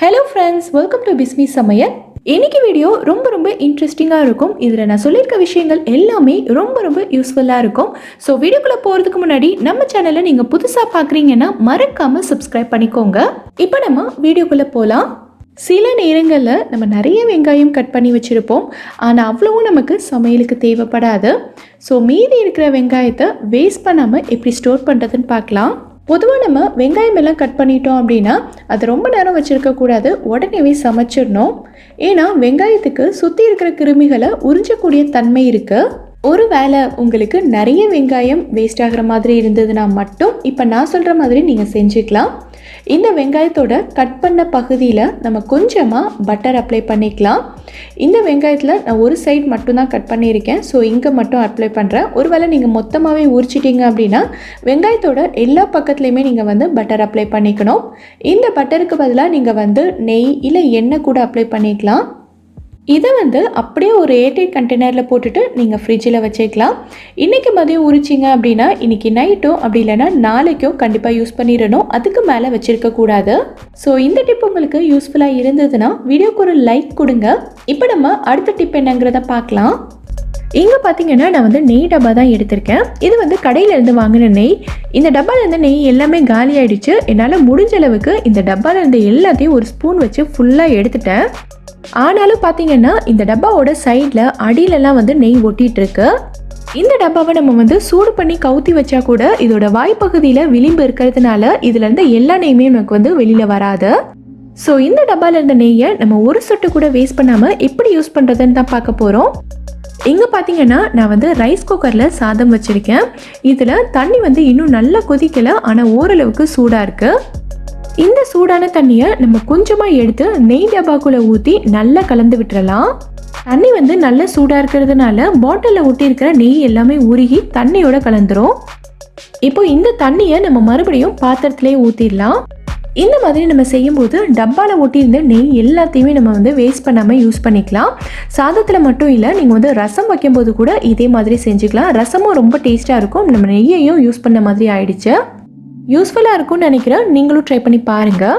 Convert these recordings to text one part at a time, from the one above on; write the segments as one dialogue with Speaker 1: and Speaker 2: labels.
Speaker 1: Hello friends welcome to Bismi சமையல் இன்னைக்கு video ரொம்ப ரொம்ப இன்ட்ரெஸ்டிங்காக இருக்கும். இதில் நான் சொல்லியிருக்க விஷயங்கள் எல்லாமே ரொம்ப ரொம்ப யூஸ்ஃபுல்லாக இருக்கும். ஸோ வீடியோக்குள்ளே போகிறதுக்கு முன்னாடி நம்ம சேனலை நீங்கள் புதுசாக பார்க்குறீங்கன்னா மறக்காமல் சப்ஸ்கிரைப் பண்ணிக்கோங்க. இப்போ நம்ம வீடியோக்குள்ளே போகலாம் சில நேரங்களில் நம்ம நிறைய வெங்காயம் கட் பண்ணி வச்சுருப்போம். ஆனால் அவ்வளவும் நமக்கு சமையலுக்கு தேவைப்படாது. ஸோ மீதி இருக்கிற வெங்காயத்தை வேஸ்ட் பண்ணாமல் எப்படி ஸ்டோர் பண்ணுறதுன்னு பார்க்கலாம் பொதுவாக நம்ம வெங்காயம் எல்லாம் கட் பண்ணிட்டோம் அப்படின்னா அது ரொம்ப நேரம் வச்சுருக்கக்கூடாது உடனேவே சமைச்சிடணும். ஏன்னா வெங்காயத்துக்கு சுற்றி இருக்கிற கிருமிகளை உறிஞ்சக்கூடிய தன்மை இருக்குது ஒரு வேளை உங்களுக்கு நிறைய வெங்காயம் வேஸ்ட் ஆகிற மாதிரி இருந்ததுன்னா மட்டும் இப்போ நான் சொல்கிற மாதிரி நீங்கள் செஞ்சுக்கலாம். இந்த வெங்காயத்தோட கட் பண்ண பகுதியில் நம்ம கொஞ்சமாக பட்டர் அப்ளை பண்ணிக்கலாம். இந்த வெங்காயத்தில் நான் ஒரு சைடு மட்டும்தான் கட் பண்ணியிருக்கேன். ஸோ இங்கே மட்டும் அப்ளை பண்ணுறேன் ஒருவேளை நீங்கள் மொத்தமாகவே உரிச்சிட்டிங்க அப்படின்னா வெங்காயத்தோட எல்லா பக்கத்துலேயுமே நீங்கள் வந்து பட்டர் அப்ளை பண்ணிக்கணும். இந்த பட்டருக்கு பதிலாக நீங்கள் வந்து நெய் இல்லை எண்ணெய் கூட அப்ளை பண்ணிக்கலாம். இதை வந்து அப்படியே ஒரு ஏர்டைட் கண்டெய்னரில் போட்டுட்டு நீங்கள் ஃப்ரிட்ஜில் வச்சுக்கலாம். இன்றைக்கி மதியம் உரிச்சிங்க அப்படின்னா இன்றைக்கி நைட்டோ அப்படி இல்லைன்னா நாளைக்கோ கண்டிப்பாக யூஸ் பண்ணிடணும். அதுக்கு மேலே வச்சுருக்கக்கூடாது ஸோ இந்த டிப் உங்களுக்கு யூஸ்ஃபுல்லாக இருந்ததுன்னா வீடியோக்கு ஒரு லைக் கொடுங்க. இப்போ நம்ம அடுத்த டிப் என்னங்கிறத பார்க்கலாம். இங்கே பார்த்தீங்கன்னா நான் வந்து நெய் டப்பா தான் எடுத்திருக்கேன். இது வந்து கடையிலேருந்து வாங்கின நெய். இந்த டப்பாலேருந்து நெய் எல்லாமே காலி என்னால் முடிஞ்ச அளவுக்கு இந்த டப்பாலேருந்து எல்லாத்தையும் ஒரு ஸ்பூன் வச்சு ஃபுல்லாக எடுத்துட்டேன். ஆனாலும் பார்த்தீங்கன்னா இந்த டப்பாவோட சைடில் அடியிலலாம் வந்து நெய் ஒட்டிகிட்ருக்கு இந்த டப்பாவை நம்ம வந்து சூடு பண்ணி கவுத்தி வச்சா கூட இதோட வாய்ப்பகுதியில் விளிம்பு இருக்கிறதுனால இதுலேருந்து எல்லா நெய்யுமே நமக்கு வந்து வெளியில் வராது. ஸோ இந்த டப்பாவில் இருந்த நெய்யை நம்ம ஒரு சொட்டு கூட வேஸ்ட் பண்ணாமல் எப்படி யூஸ் பண்ணுறதுன்னு தான் பார்க்க போகிறோம் இங்கே பார்த்தீங்கன்னா நான் வந்து ரைஸ் குக்கரில் சாதம் வச்சுருக்கேன். இதில் தண்ணி வந்து இன்னும் நல்லா கொதிக்கலை ஆனால் ஓரளவுக்கு சூடாக இருக்குது இந்த சூடான தண்ணியை நம்ம கொஞ்சமாக எடுத்து நெய் டப்பாக்குள்ளே ஊற்றி நல்லா கலந்து விட்டுறலாம். தண்ணி வந்து நல்ல சூடாக இருக்கிறதுனால பாட்டிலில் ஒட்டியிருக்கிற நெய் எல்லாமே உருகி தண்ணியோட கலந்துரும். இப்போ இந்த தண்ணியை நம்ம மறுபடியும் பாத்திரத்திலே ஊற்றிடலாம் இந்த மாதிரி நம்ம செய்யும்போது டப்பாவில் ஒட்டியிருந்த நெய் எல்லாத்தையுமே நம்ம வந்து வேஸ்ட் பண்ணாமல் யூஸ் பண்ணிக்கலாம். சாதத்தில் மட்டும் இல்லை நீங்கள் வந்து ரசம் வைக்கும்போது கூட இதே மாதிரி செஞ்சுக்கலாம். ரசமும் ரொம்ப டேஸ்ட்டாக இருக்கும். நம்ம நெய்யையும் யூஸ் பண்ண மாதிரி ஆயிடுச்சு. யூஸ்ஃபுல்லாக இருக்கும்னு நினைக்கிறேன். நீங்களும் ட்ரை பண்ணி பாருங்கள்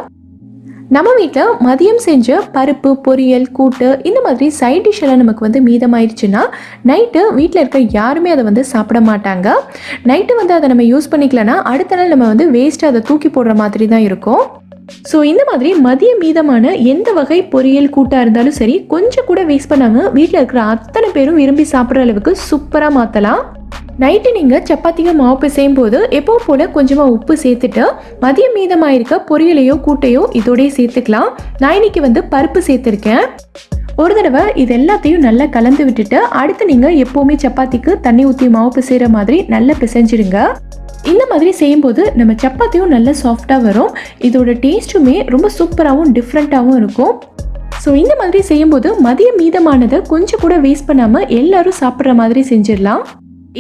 Speaker 1: நம்ம வீட்டில் மதியம் செஞ்ச பருப்பு பொரியல் கூட்டு இந்த மாதிரி சைட் டிஷ் எல்லாம் நமக்கு வந்து மீதமாயிருச்சுன்னா நைட்டு வீட்டில் இருக்க யாருமே அதை வந்து சாப்பிட மாட்டாங்க. நைட்டு வந்து அதை நம்ம யூஸ் பண்ணிக்கலன்னா அடுத்த நாள் நம்ம வந்து வேஸ்ட்டு அதை தூக்கி போடுற மாதிரி தான் இருக்கும். ஸோ இந்த மாதிரி மதிய மீதமான எந்த வகை பொரியல் கூட்டாக இருந்தாலும் சரி கொஞ்சம் கூட வேஸ்ட் பண்ணாமல் வீட்டில் இருக்கிற அத்தனை பேரும் விரும்பி சாப்பிட்ற அளவுக்கு சூப்பராக மாற்றலாம் நைட்டு நீங்கள் சப்பாத்திங்க மாவு பிசையும் போது எப்போ போல் கொஞ்சமாக உப்பு சேர்த்துட்டு மதியம் மீதமாக இருக்க பொரியலையோ கூட்டையோ இதோடய சேர்த்துக்கலாம். நான் இன்னைக்கு வந்து பருப்பு சேர்த்துருக்கேன். ஒரு தடவை இது எல்லாத்தையும் நல்லா கலந்து விட்டுட்டு அடுத்து நீங்கள் எப்போவுமே சப்பாத்திக்கு தண்ணி ஊற்றி மாவு பிசைகிற மாதிரி நல்லா பிசைஞ்சிடுங்க. இந்த மாதிரி செய்யும்போது நம்ம சப்பாத்தியும் நல்லா சாஃப்டாக வரும். இதோட டேஸ்ட்டுமே ரொம்ப சூப்பராகவும் டிஃப்ரெண்ட்டாகவும் இருக்கும். ஸோ இந்த மாதிரி செய்யும்போது மதியம் மீதமானதை கொஞ்சம் கூட வேஸ்ட் பண்ணாமல் எல்லாரும் சாப்பிட்ற மாதிரி செஞ்சிடலாம்.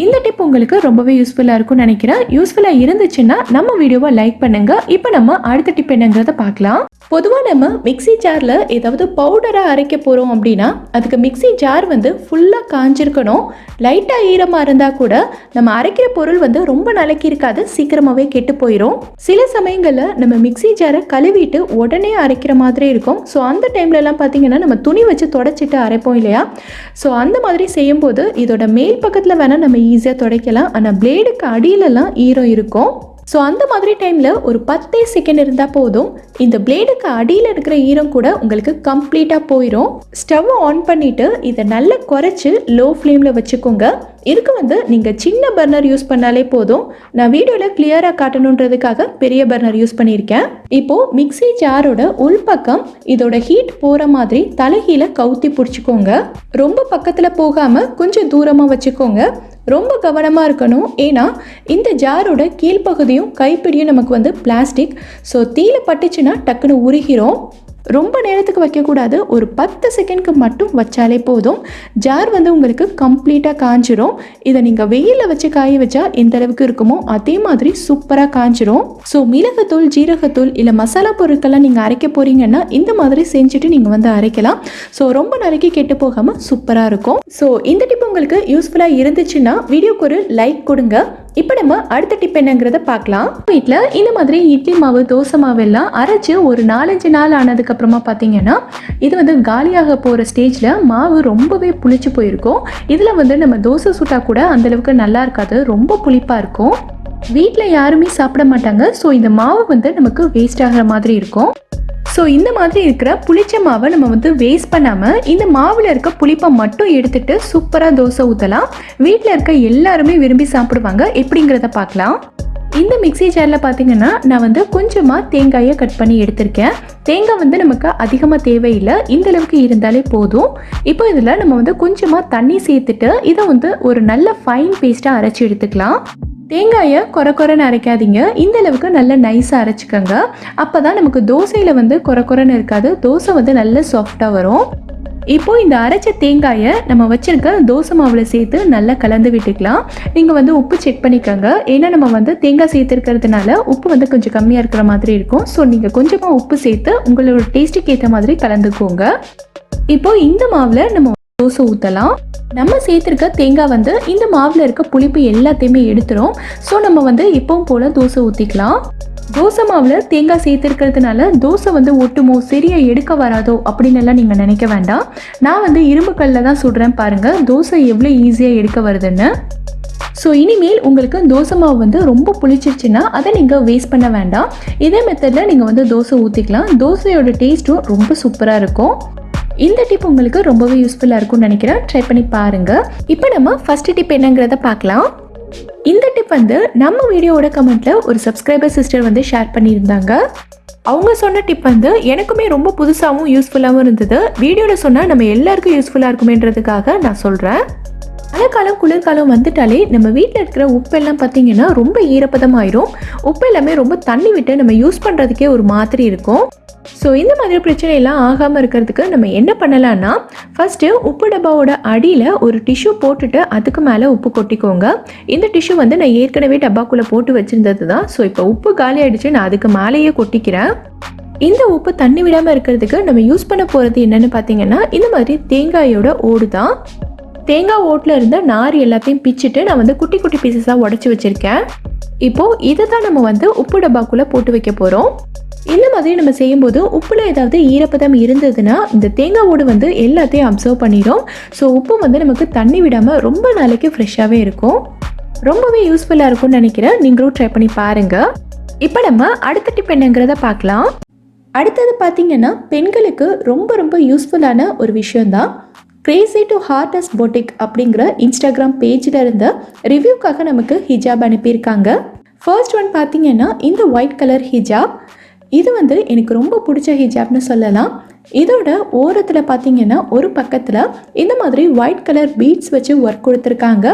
Speaker 1: இந்த டிப் உங்களுக்கு ரொம்பவே யூஸ்ஃபுல்லாக இருக்கும்னு நினைக்கிறேன். யூஸ்ஃபுல்லாக இருந்துச்சுன்னா நம்ம வீடியோவை லைக் பண்ணுங்க. இப்போ நம்ம அடுத்த டிப் என்னங்கிறத பார்க்கலாம். பொதுவாக நம்ம மிக்ஸி ஜாரில் ஏதாவது பவுடராக அரைக்க போகிறோம் அப்படின்னா அதுக்கு மிக்ஸி ஜார் வந்து ஃபுல்லாக காஞ்சிருக்கணும். லைட்டாக ஈரமாக இருந்தால் கூட நம்ம அரைக்கிற பொருள் வந்து ரொம்ப நாளைக்கு இருக்காது. சீக்கிரமாகவே கெட்டு போயிடும் சில சமயங்களில் நம்ம மிக்ஸி ஜாரை கழுவிட்டு உடனே அரைக்கிற மாதிரி இருக்கும். ஸோ அந்த டைம்லலாம் பார்த்தீங்கன்னா நம்ம துணி வச்சு தொடச்சிட்டு அரைப்போம் இல்லையா? ஸோ அந்த மாதிரி செய்யும்போது இதோட மேல் பக்கத்தில் வேணால் நம்ம ஈஸியாக துடைக்கலாம். ஆனால் பிளேடுக்கு அடியிலலாம் ஈரம் இருக்கும். ஸோ அந்த மாதிரி டைமில் ஒரு பத்தே செகண்ட் இருந்தால் போதும். இந்த பிளேடுக்கு அடியில் இருக்கிற ஈரம் கூட உங்களுக்கு கம்ப்ளீட்டாக போயிடும் ஸ்டவ் ஆன் பண்ணிவிட்டு இதை நல்லா குறைச்சி லோ ஃப்ளேமில் வச்சுக்கோங்க. இதுக்கு வந்து நீங்கள் சின்ன பர்னர் யூஸ் பண்ணாலே போதும். நான் வீடியோவில் கிளியராக காட்டணுன்றதுக்காக பெரிய பர்னர் யூஸ் பண்ணியிருக்கேன். இப்போது மிக்ஸி ஜாரோட உள்பக்கம் இதோட ஹீட் போகிற மாதிரி தலைகீழ கவுத்தி பிடிச்சிக்கோங்க. ரொம்ப பக்கத்தில் போகாமல் கொஞ்சம் தூரமாக வச்சுக்கோங்க. ரொம்ப கவனமாக இருக்கணும். ஏன்னா இந்த ஜாரோட கீழ்ப்பகுதியும் கைப்பிடியும் நமக்கு வந்து பிளாஸ்டிக் ஸோ தீயில பட்டுச்சுன்னா டக்குன்னு உருகிறோம் ரொம்ப நேரத்துக்கு வைக்கக்கூடாது. ஒரு பத்து செகண்ட்க்கு மட்டும் வச்சாலே போதும். ஜார் வந்து உங்களுக்கு கம்ப்ளீட்டாக காஞ்சிரும். இதை நீங்கள் வெயிலில் வச்சு காய வச்சா எந்த அளவுக்கு இருக்குமோ அதே மாதிரி சூப்பராக காஞ்சிரும். ஸோ மிளகுத்தூள் ஜீரகத்தூள் இல்லை மசாலா பொருட்கள்லாம் நீங்கள் அரைக்க போகிறீங்கன்னா இந்த மாதிரி செஞ்சுட்டு நீங்கள் வந்து அரைக்கலாம். ஸோ ரொம்ப நாளைக்கு கெட்டு போகாமல் சூப்பராக இருக்கும். ஸோ இந்த டிப் உங்களுக்கு யூஸ்ஃபுல்லாக இருந்துச்சுன்னா வீடியோக்கு ஒரு லைக் கொடுங்க. இப்போ நம்ம அடுத்த டிப் என்னங்கிறத பார்க்கலாம். வீட்டில் இந்த மாதிரி இட்லி மாவு தோசை மாவு எல்லாம் அரைச்சு ஒரு நாலஞ்சு நாள் ஆனதுக்கப்புறமா பார்த்தீங்கன்னா இது வந்து காலியாக போகிற ஸ்டேஜில் மாவு ரொம்பவே புளிச்சு போயிருக்கும். இதில் வந்து நம்ம தோசை சுட்டா கூட அந்தளவுக்கு நல்லா இருக்காது ரொம்ப புளிப்பாக இருக்கும். வீட்டில் யாருமே சாப்பிட மாட்டாங்க ஸோ இந்த மாவு வந்து நமக்கு வேஸ்ட் ஆகிற மாதிரி இருக்கும். ஸோ இந்த மாதிரி இருக்கிற புளிச்ச மாவை நம்ம வந்து வேஸ்ட் பண்ணாமல் இந்த மாவில் இருக்க புளிப்பை மட்டும் எடுத்துட்டு சூப்பராக தோசை ஊற்றலாம் வீட்டில் இருக்க எல்லாருமே விரும்பி சாப்பிடுவாங்க. எப்படிங்கிறத பார்க்கலாம். இந்த மிக்ஸி ஜாரில் பார்த்தீங்கன்னா நான் வந்து கொஞ்சமாக தேங்காயை கட் பண்ணி எடுத்திருக்கேன். தேங்காய் வந்து நமக்கு அதிகமாக தேவையில்லை. இந்த அளவுக்கு இருந்தாலே போதும். இப்போ இதில் நம்ம வந்து கொஞ்சமாக தண்ணி சேர்த்துட்டு இதை வந்து ஒரு நல்ல ஃபைன் பேஸ்ட்டாக அரைச்சி எடுத்துக்கலாம். தேங்காயை கொர கொரன்னு அரைக்காதீங்க. இந்த அளவுக்கு நல்ல நைஸாக அரைச்சிக்கோங்க. அப்போ தான் நமக்கு தோசையில் வந்து கொர கொரன்னு இருக்காது. தோசை வந்து நல்ல சாஃப்டாக வரும். இப்போ இந்த அரைச்ச தேங்காயை நம்ம வச்சிருக்க தோசை மாவில் சேர்த்து நல்லா கலந்து விட்டுக்கலாம். நீங்கள் வந்து உப்பு செக் பண்ணிக்கோங்க. ஏன்னா நம்ம வந்து தேங்காய் சேர்த்துருக்கிறதுனால உப்பு வந்து கொஞ்சம் கம்மியாக இருக்கிற மாதிரி இருக்கும். ஸோ நீங்கள் கொஞ்சமாக உப்பு சேர்த்து உங்களோட டேஸ்ட்டுக்கு ஏற்ற மாதிரி கலந்துக்கோங்க. இப்போ இந்த மாவில் நம்ம தோசை ஊற்றலாம் நம்ம சேர்த்துருக்க தேங்காய் வந்து இந்த மாவில் இருக்க புளிப்பு எல்லாத்தையுமே எடுத்துரும். ஸோ நம்ம வந்து எப்பவும் போல் தோசை ஊற்றிக்கலாம் தோசை மாவில் தேங்காய் சேர்த்துருக்கிறதுனால தோசை வந்து ஒட்டுமோ சரியா எடுக்க வராதோ அப்படின்னு எல்லாம் நீங்கள் நினைக்க வேண்டாம். நான் வந்து இரும்பு கல்லில் தான் சுடுறேன் பாருங்கள் தோசை எவ்வளோ ஈஸியாக எடுக்க வருதுன்னு. ஸோ இனிமேல் உங்களுக்கு தோசை மாவு வந்து ரொம்ப புளிச்சிருச்சுன்னா அதை நீங்கள் வேஸ்ட் பண்ண வேண்டாம். இதே மெத்தடில் நீங்கள் வந்து தோசை ஊற்றிக்கலாம் தோசையோட டேஸ்ட்டும் ரொம்ப சூப்பராக இருக்கும். இந்த டிப் உங்களுக்கு ரொம்பவே யூஸ்ஃபுல்லாக இருக்கும்னு நினைக்கிறேன். ட்ரை பண்ணி பாருங்கள் இப்போ நம்ம ஃபஸ்ட்டு டிப் என்னங்கிறத பார்க்கலாம். இந்த டிப் வந்து நம்ம வீடியோவோட கமெண்ட்ல ஒரு சப்ஸ்கிரைபர் சிஸ்டர் வந்து ஷேர் பண்ணியிருந்தாங்க. அவங்க சொன்ன டிப் வந்து எனக்குமே ரொம்ப புதுசாகவும் யூஸ்ஃபுல்லாகவும் இருந்தது. வீடியோவில் சொன்னால் நம்ம எல்லாருக்கும் யூஸ்ஃபுல்லாக இருக்குமேன்றதுக்காக நான் சொல்கிறேன் மழைக்காலம் குளிர்காலம் வந்துட்டாலே நம்ம வீட்டில் இருக்கிற உப்பெல்லாம் பார்த்தீங்கன்னா ரொம்ப ஈரப்பதமாயிரும். உப்பு எல்லாமே ரொம்ப தண்ணி விட்டு நம்ம யூஸ் பண்ணுறதுக்கே ஒரு மாதிரி இருக்கும். ஸோ இந்த மாதிரி பிரச்சனையெல்லாம் ஆகாமல் இருக்கிறதுக்கு நம்ம என்ன பண்ணலான்னா ஃபஸ்ட்டு உப்பு டப்பாவோட அடியில் ஒரு டிஷ்யூ போட்டுட்டு அதுக்கு மேலே உப்பு கொட்டிக்கோங்க. இந்த டிஷ்யூ வந்து நான் ஏற்கனவே டப்பாக்குள்ளே போட்டு வச்சுருந்தது தான் ஸோ இப்போ உப்பு காலி ஆகிடுச்சு நான் அதுக்கு மேலேயே கொட்டிக்கிறேன். இந்த உப்பு தண்ணி விடாமல் இருக்கிறதுக்கு நம்ம யூஸ் பண்ண போகிறது என்னென்னு பார்த்தீங்கன்னா இந்த மாதிரி தேங்காயோட ஓடு தான் தேங்காய் ஓட்டில் இருந்த நார் எல்லாத்தையும் பிச்சுட்டு நான் வந்து குட்டி குட்டி பீசஸாக உடச்சி வச்சுருக்கேன். இப்போது இதை தான் நம்ம வந்து உப்பு டப்பாக்குள்ளே போட்டு வைக்க போகிறோம் இந்த மாதிரி நம்ம செய்யும்போது உப்பில் ஏதாவது ஈரப்பதம் இருந்ததுன்னா இந்த தேங்காய் ஓடு வந்து எல்லாத்தையும் அப்சர்வ் பண்ணிடும். ஸோ உப்பு வந்து நமக்கு தண்ணி விடாமல் ரொம்ப நாளைக்கு ஃப்ரெஷ்ஷாகவே இருக்கும். ரொம்பவே யூஸ்ஃபுல்லாக இருக்கும்னு நினைக்கிறேன். நீங்களும் ட்ரை பண்ணி பாருங்கள் இப்போ நம்ம அடுத்த டிப் என்னங்கிறத பார்க்கலாம். அடுத்தது பார்த்தீங்கன்னா பெண்களுக்கு ரொம்ப ரொம்ப யூஸ்ஃபுல்லான ஒரு விஷயம்தான் கிரேசி டு ஹார்டஸ்ட் பொட்டிக் அப்படிங்கிற இன்ஸ்டாகிராம் பேஜில் இருந்த ரிவ்யூக்காக நமக்கு ஹிஜாப் அனுப்பியிருக்காங்க. ஃபர்ஸ்ட் ஒன் பார்த்தீங்கன்னா இந்த ஒயிட் கலர் ஹிஜாப் இது வந்து எனக்கு ரொம்ப பிடிச்ச ஹிஜாப்னு சொல்லலாம். இதோட ஓரத்தில் பார்த்தீங்கன்னா ஒரு பக்கத்தில் இந்த மாதிரி ஒயிட் கலர் பீட்ஸ் வச்சு ஒர்க் கொடுத்துருக்காங்க.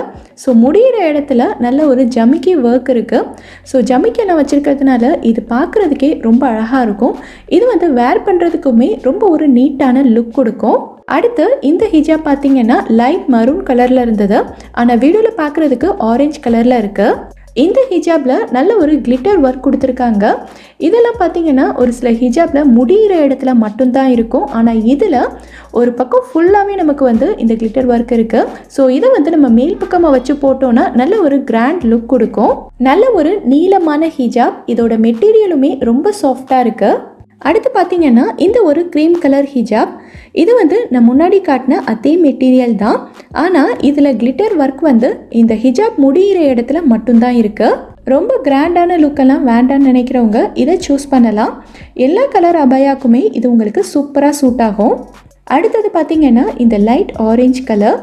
Speaker 1: ஸோ முடிகிற இடத்துல நல்ல ஒரு ஜமிக்கி ஒர்க் இருக்குது ஸோ ஜமிக்கெல்லாம் வச்சுருக்கிறதுனால இது பார்க்குறதுக்கே ரொம்ப அழகாக இருக்கும். இது வந்து வேர் பண்ணுறதுக்குமே ரொம்ப ஒரு நீட்டான லுக் கொடுக்கும். அடுத்து இந்த ஹிஜாப் பார்த்தீங்கன்னா லைட் மரூன் கலரில் இருந்தது. ஆனால் வீடியோவில் பார்க்குறதுக்கு ஆரஞ்சு கலரில் இருக்குது இந்த ஹிஜாபில் நல்ல ஒரு கிளிட்டர் ஒர்க் கொடுத்துருக்காங்க. இதெல்லாம் பார்த்தீங்கன்னா ஒரு சில ஹிஜாபில் முடிகிற இடத்துல மட்டும்தான் இருக்கும். ஆனால் இதில் ஒரு பக்கம் ஃபுல்லாகவே நமக்கு வந்து இந்த கிளிட்டர் ஒர்க் இருக்குது ஸோ இதை வந்து நம்ம மேல் பக்கமாக வச்சு போட்டோன்னா நல்ல ஒரு கிராண்ட் லுக் கொடுக்கும். நல்ல ஒரு நீளமான ஹிஜாப் இதோட மெட்டீரியலுமே ரொம்ப சாஃப்டாக இருக்குது அடுத்து பார்த்தீங்கன்னா இந்த ஒரு க்ரீம் கலர் ஹிஜாப் இது வந்து நான் முன்னாடி காட்டின அதே மெட்டீரியல் தான். ஆனால் இதில் கிளிட்டர் ஒர்க் வந்து இந்த ஹிஜாப் முடிகிற இடத்துல மட்டும்தான் இருக்குது ரொம்ப கிராண்டான லுக்கெல்லாம் வேண்டான்னு நினைக்கிறவங்க இதை சூஸ் பண்ணலாம். எல்லா கலர் அபாயாக்குமே இது உங்களுக்கு சூப்பராக சூட் ஆகும். அடுத்தது பார்த்தீங்கன்னா இந்த லைட் ஆரேஞ்ச் கலர்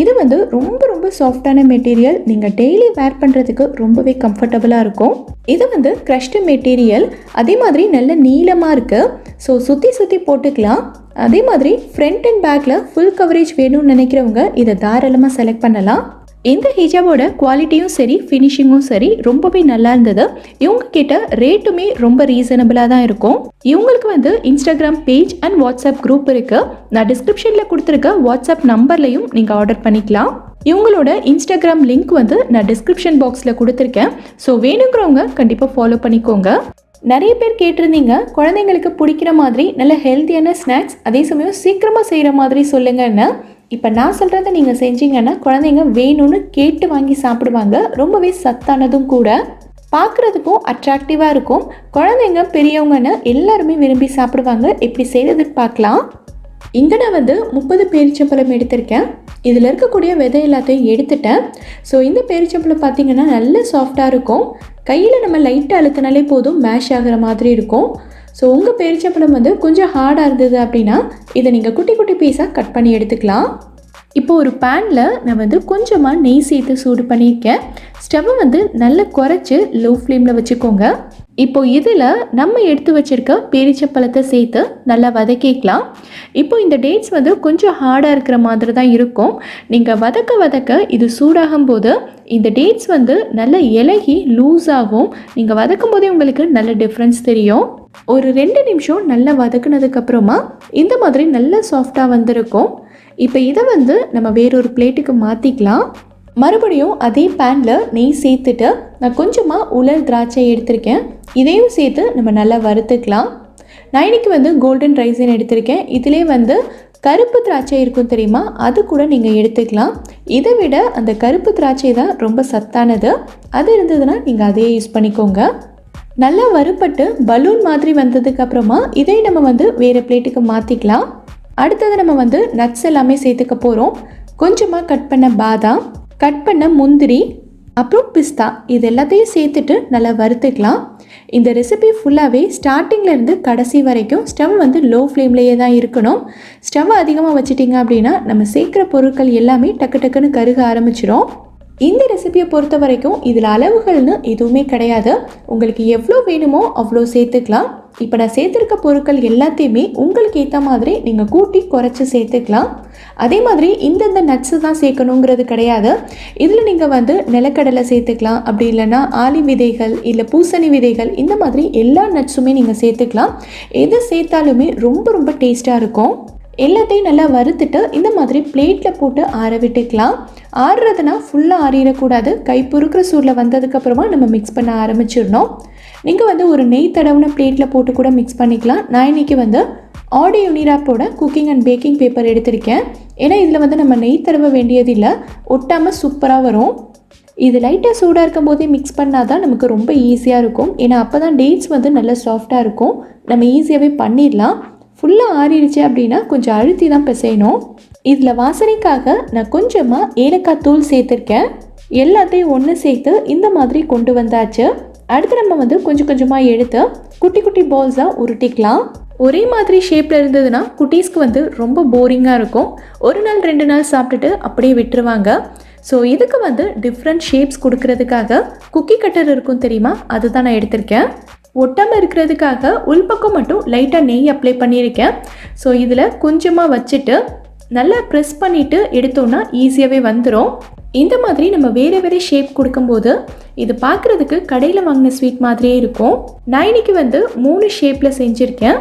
Speaker 1: இது வந்து ரொம்ப ரொம்ப சாஃப்டான மெட்டீரியல் நீங்கள் டெய்லி வேர் பண்ணுறதுக்கு ரொம்பவே கம்ஃபர்டபுளாக இருக்கும். இது வந்து க்ரஷ்டு மெட்டீரியல் அதே மாதிரி நல்ல நீளமாக இருக்குது ஸோ சுற்றி சுற்றி போட்டுக்கலாம். அதே மாதிரி ஃப்ரண்ட் அண்ட் பேக்கில் ஃபுல் கவரேஜ் வேணும்னு நினைக்கிறவங்க இதை தாராளமாக செலக்ட் பண்ணலாம். இந்த ஹிஜாபோட குவாலிட்டியும் சரி ஃபினிஷிங்கும் சரி ரொம்பவே நல்லா இருந்தது. இவங்க கிட்ட ரேட்டுமே ரொம்ப ரீசனபிளாக தான் இருக்கும். இவங்களுக்கு வந்து Instagram page and WhatsApp group இருக்கு. நான் டிஸ்கிரிப்ஷனில் கொடுத்துருக்க வாட்ஸ்அப் நம்பர்லையும் நீங்கள் ஆர்டர் பண்ணிக்கலாம். இவங்களோட இன்ஸ்டாகிராம் லிங்க் வந்து நான் டிஸ்கிரிப்ஷன் பாக்ஸில் கொடுத்துருக்கேன். ஸோ வேணுங்கிறவங்க கண்டிப்பாக ஃபாலோ பண்ணிக்கோங்க. நிறைய பேர் கேட்டிருந்தீங்க குழந்தைங்களுக்கு பிடிக்கிற மாதிரி நல்ல ஹெல்த்தியான ஸ்நாக்ஸ் அதே சமயம் சீக்கிரமாக செய்கிற மாதிரி சொல்லுங்கன்னு. இப்போ நான் சொல்கிறத நீங்கள் செஞ்சீங்கன்னா குழந்தைங்க வேணும்னு கேட்டு வாங்கி சாப்பிடுவாங்க. ரொம்பவே சத்தானதும் கூட. பார்க்குறதுக்கும் அட்ராக்டிவாக இருக்கும். குழந்தைங்க பெரியவங்கன்னு எல்லாருமே விரும்பி சாப்பிடுவாங்க. எப்படி செய்கிறதுன்னு பார்க்கலாம். இங்கே நான் வந்து முப்பது பேரிச்சம்பழம் எடுத்திருக்கேன். இதில் இருக்கக்கூடிய விதை எல்லாத்தையும் எடுத்துட்டேன். ஸோ இந்த பேரிச்சம்பழம் பார்த்தீங்கன்னா நல்ல சாஃப்டாக இருக்கும். கையில் நம்ம லைட்டாக அழுத்தினாலே போதும் மேஷ் ஆகிற மாதிரி இருக்கும். ஸோ உங்கள் பேரிச்சம்பழம் வந்து கொஞ்சம் ஹார்டாக இருந்தது அப்படின்னா இதை நீங்கள் குட்டி குட்டி பீஸாக கட் பண்ணி எடுத்துக்கலாம். இப்போ ஒரு பேனில் நான் வந்து கொஞ்சமாக நெய் சேர்த்து சூடு பண்ணியிருக்கேன். ஸ்டவ்வை வந்து நல்லா குறைச்சி லோ ஃப்ளேமில் வச்சுக்கோங்க. இப்போ இதில் நம்ம எடுத்து வச்சுருக்க பேரிச்சப்பழத்தை சேர்த்து நல்லா வதக்கிக்கலாம். இப்போ இந்த டேட்ஸ் வந்து கொஞ்சம் ஹார்டாக இருக்கிற மாதிரி தான் இருக்கும். நீங்கள் வதக்க வதக்க இது சூடாகும் போது இந்த டேட்ஸ் வந்து நல்ல இலகி லூஸாகும் நீங்கள் வதக்கும் போதே உங்களுக்கு நல்ல டிஃப்ரென்ஸ் தெரியும். ஒரு ரெண்டு நிமிஷம் நல்லா வதக்குனதுக்கப்புறமா இந்த மாதிரி நல்லா சாஃப்டாக வந்திருக்கும். இப்போ இதை வந்து நம்ம வேறொரு பிளேட்டுக்கு மாற்றிக்கலாம் மறுபடியும் அதே பேனில் நெய் சேர்த்துட்டு நான் கொஞ்சமாக உலர் திராட்சை எடுத்திருக்கேன். இதையும் சேர்த்து நம்ம நல்லா வறுத்துக்கலாம். நான் இன்னைக்கு வந்து கோல்டன் ரைஸின் எடுத்திருக்கேன். இதிலே வந்து கருப்பு திராட்சை இருக்கும் தெரியுமா? அது கூட நீங்கள் எடுத்துக்கலாம். இதை விட அந்த கருப்பு திராட்சை தான் ரொம்ப சத்தானது. அது இருந்ததுன்னா நீங்கள் அதையே யூஸ் பண்ணிக்கோங்க. நல்லா வறுப்பட்டு பலூன் மாதிரி வந்ததுக்கு அப்புறமா இதை நம்ம வந்து வேறு பிளேட்டுக்கு மாற்றிக்கலாம் அடுத்தது நம்ம வந்து நட்ஸ் எல்லாமே சேர்த்துக்க போகிறோம் கொஞ்சமாக கட் பண்ண பாதாம். கட் பண்ண முந்திரி அப்புறம் பிஸ்தா இது எல்லாத்தையும் சேர்த்துட்டு நல்லா வறுத்துக்கலாம். இந்த ரெசிபி ஃபுல்லாகவே ஸ்டார்டிங்லேருந்து கடைசி வரைக்கும் ஸ்டவ் வந்து லோ ஃப்ளேம்லேயே தான் இருக்கணும். ஸ்டவ் அதிகமாக வச்சிட்டிங்க அப்படின்னா நம்ம சேர்க்குற பொருட்கள் எல்லாமே டக்கு டக்குன்னு கருக ஆரம்பிச்சிடும் இந்த ரெசிபியை பொறுத்த வரைக்கும் இதில் அளவுகள்னு எதுவுமே கிடையாது. உங்களுக்கு எவ்வளோ வேணுமோ அவ்வளோ சேர்த்துக்கலாம். இப்போ நான் சேர்த்துருக்க பொருட்கள் எல்லாத்தையுமே உங்களுக்கு ஏற்ற மாதிரி நீங்கள் கூட்டி குறைச்சி சேர்த்துக்கலாம். அதே மாதிரி இந்தந்த நட்ஸு தான் சேர்க்கணுங்கிறது கிடையாது. இதில் நீங்கள் வந்து நிலக்கடலை சேர்த்துக்கலாம். அப்படி இல்லைன்னா ஆலி விதைகள் இல்லை பூசணி விதைகள் இந்த மாதிரி எல்லா நட்ஸுமே நீங்கள் சேர்த்துக்கலாம். எது சேர்த்தாலுமே ரொம்ப ரொம்ப டேஸ்ட்டாக இருக்கும். எல்லாத்தையும் நல்லா வறுத்துட்டு இந்த மாதிரி பிளேட்டில் போட்டு ஆற விட்டுக்கலாம். ஆறுறதுனா ஃபுல்லாக ஆறிடக்கூடாது. கை பொறுக்கிற சூடில் வந்ததுக்கப்புறமா நம்ம மிக்ஸ் பண்ண ஆரம்பிச்சிடணும். நீங்கள் வந்து ஒரு நெய் தடவுன பிளேட்டில் போட்டு கூட மிக்ஸ் பண்ணிக்கலாம். நான் இன்றைக்கி வந்து ஆடி யூனிராப்போட குக்கிங் அண்ட் பேக்கிங் பேப்பர் எடுத்திருக்கேன். ஏன்னா இதில் வந்து நம்ம நெய் தடவ வேண்டியதில்லை. ஒட்டாமல் சூப்பராக வரும். இது லைட்டாக சூடாக இருக்கும் போதே மிக்ஸ் பண்ணால் தான் நமக்கு ரொம்ப ஈஸியாக இருக்கும். ஏன்னா அப்போ தான் டேட்ஸ் வந்து நல்லா சாஃப்டாக இருக்கும். நம்ம ஈஸியாகவே பண்ணிடலாம். ஃபுல்லாக ஆறிடுச்சு அப்படின்னா கொஞ்சம் அழுத்தி தான் பிசையணும். இதில் வாசனைக்காக நான் கொஞ்சமாக ஏலக்காய் தூள் சேர்த்துருக்கேன். எல்லாத்தையும் ஒன்று சேர்த்து இந்த மாதிரி கொண்டு வந்தாச்சு. அடுத்து நம்ம வந்து கொஞ்சம் கொஞ்சமாக எடுத்து குட்டி குட்டி பால்ஸாக உருட்டிக்கலாம். ஒரே மாதிரி ஷேப்பில் இருந்ததுன்னா குட்டீஸ்க்கு வந்து ரொம்ப போரிங்காக இருக்கும். ஒரு நாள் ரெண்டு நாள் சாப்பிட்டுட்டு அப்படியே விட்டுருவாங்க. ஸோ இதுக்கு வந்து டிஃப்ரெண்ட் ஷேப்ஸ் கொடுக்கறதுக்காக குக்கி கட்டர் இருக்கும் தெரியுமா? அதுதான் நான் எடுத்திருக்கேன். ஒட்டாமல் இருக்கிறதுக்காக உள்பக்கம் மட்டும் லைட்டாக நெய் அப்ளை பண்ணியிருக்கேன். ஸோ இதில் கொஞ்சமாக வச்சுட்டு நல்லா ப்ரெஸ் பண்ணிவிட்டு எடுத்தோன்னா ஈஸியாகவே வந்துடும் இந்த மாதிரி நம்ம வேறு வேறு ஷேப் கொடுக்கும்போது இது பார்க்குறதுக்கு கடையில் வாங்கின ஸ்வீட் மாதிரியே இருக்கும். நான் இன்னைக்கு வந்து மூணு ஷேப்பில் செஞ்சுருக்கேன்.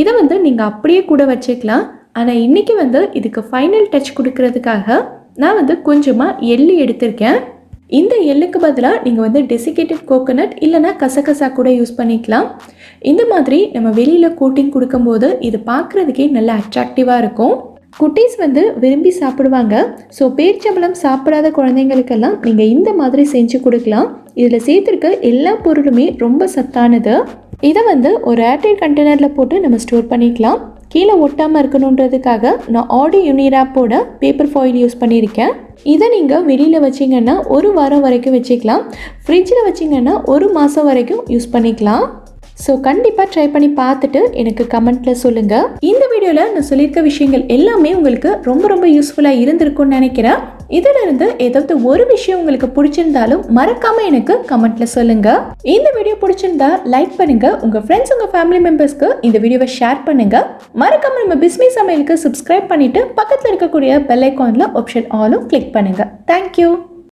Speaker 1: இதை வந்து நீங்கள் அப்படியே கூட வச்சுக்கலாம். ஆனால் இன்றைக்கி வந்து இதுக்கு ஃபைனல் டச் கொடுக்கறதுக்காக நான் வந்து கொஞ்சமாக எள்ளி எடுத்திருக்கேன். இந்த எள்ளுக்கு பதிலாக நீங்கள் வந்து டெசிகேட்டட் கோகோனட் இல்லைனா கசகசா கூட யூஸ் பண்ணிக்கலாம். இந்த மாதிரி நம்ம வெளியில் கோட்டிங் கொடுக்கும்போது இது பார்க்குறதுக்கே நல்ல அட்ராக்டிவாக இருக்கும். குட்டீஸ் வந்து விரும்பி சாப்பிடுவாங்க. ஸோ பேரிச்சம்பழம் சாப்பிடாத குழந்தைங்களுக்கெல்லாம் நீங்கள் இந்த மாதிரி செஞ்சு கொடுக்கலாம். இதில் சேர்த்துருக்க எல்லா பொருளுமே ரொம்ப சத்தானது. இதை வந்து ஒரு ஏர்டைட் கண்டெய்னரில் போட்டு நம்ம ஸ்டோர் பண்ணிக்கலாம். கீழே ஒட்டாமல் இருக்கணுன்றதுக்காக நான் ஆடி யூனிராப்போட பேப்பர் ஃபாயில் யூஸ் பண்ணியிருக்கேன். இதை நீங்கள் வெளியில் வச்சிங்கன்னா ஒரு வாரம் வரைக்கும் வச்சுக்கலாம். ஃப்ரிட்ஜில் வச்சிங்கன்னா ஒரு மாதம் வரைக்கும் யூஸ் பண்ணிக்கலாம். ஸோ கண்டிப்பாக ட்ரை பண்ணி பார்த்துட்டு எனக்கு கமெண்ட்டில் சொல்லுங்கள் இந்த வீடியோவில் நான் சொல்லியிருக்க விஷயங்கள் எல்லாமே உங்களுக்கு ரொம்ப ரொம்ப யூஸ்ஃபுல்லாக இருந்திருக்கும்னு நினைக்கிறேன். இதிலிருந்து ஏதாவது ஒரு விஷயம் உங்களுக்கு பிடிச்சிருந்தாலும் மறக்காம எனக்கு கமெண்ட்ல சொல்லுங்க. இந்த வீடியோ பிடிச்சிருந்தா லைக் பண்ணுங்க. உங்க ஃப்ரெண்ட்ஸ் உங்க ஃபேமிலி மெம்பர்ஸ்க்கு இந்த வீடியோவை ஷேர் பண்ணுங்க. மறக்காம நம்ம பிஸ்மி சமையலுக்கு சப்ஸ்கிரைப் பண்ணிட்டு பக்கத்தில் இருக்கக்கூடிய பெல் ஐக்கான்ல ஆப்ஷன் ஆலும் கிளிக் பண்ணுங்க. Thank you